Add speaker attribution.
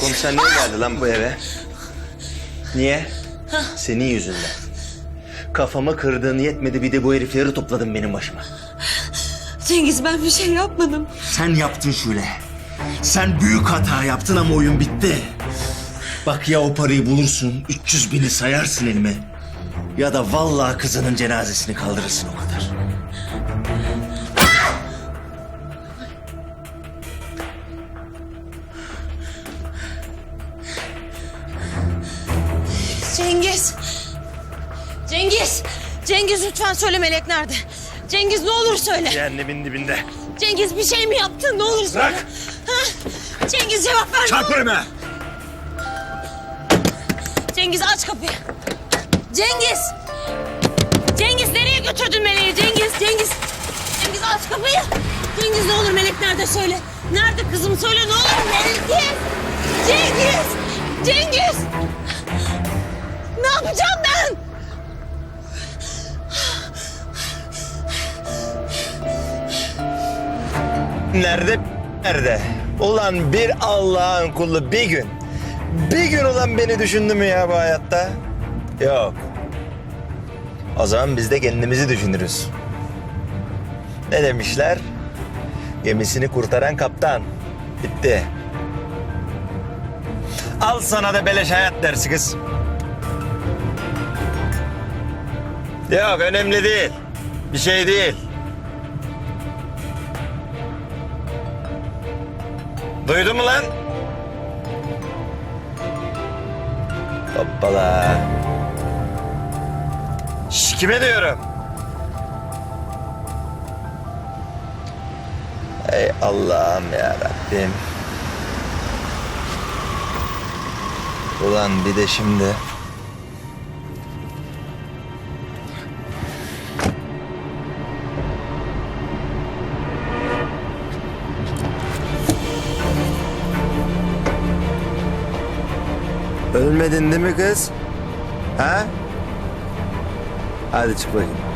Speaker 1: Komiser niye geldi lan bu eve? Niye? Senin yüzünden. Kafama kırdığın yetmedi bir de bu herifleri topladın benim başıma.
Speaker 2: Cengiz ben bir şey yapmadım.
Speaker 1: Sen yaptın Şule. Sen büyük hata yaptın ama oyun bitti. Bak ya o parayı bulursun, 300 bini sayarsın elime. Ya da vallahi kızının cenazesini kaldırırsın o kadar.
Speaker 2: Cengiz. Cengiz. Cengiz lütfen söyle Melek nerede? Cengiz ne olur söyle.
Speaker 1: Cehennemin dibinde.
Speaker 2: Cengiz bir şey mi yaptın? Ne olur söyle.
Speaker 1: Bırak.
Speaker 2: Ha? Cengiz cevap ver. ne
Speaker 1: Çarp
Speaker 2: olur.
Speaker 1: önüme.
Speaker 2: Cengiz aç kapıyı. Cengiz. Cengiz nereye götürdün Melek'i? Cengiz, Cengiz. Cengiz aç kapıyı. Cengiz ne olur Melek nerede söyle. Nerede kızım söyle ne olur Melek. Cengiz.
Speaker 1: Nerede? Nerede? Ulan bir Allah'ın kulu bir gün. Bir gün ulan beni düşündü mü ya bu hayatta? Yok. O zaman biz de kendimizi düşünürüz. Ne demişler? Gemisini kurtaran kaptan. Bitti. Al sana da beleş hayat dersi kız. Yok önemli değil. Bir şey değil. Duydun mu lan? Hoppala. Şş, kime diyorum? Ey Allah'ım ya Rabbim. Ulan bir de şimdi. Ölmedin değil mi kız? Ha? Hadi çık bakayım.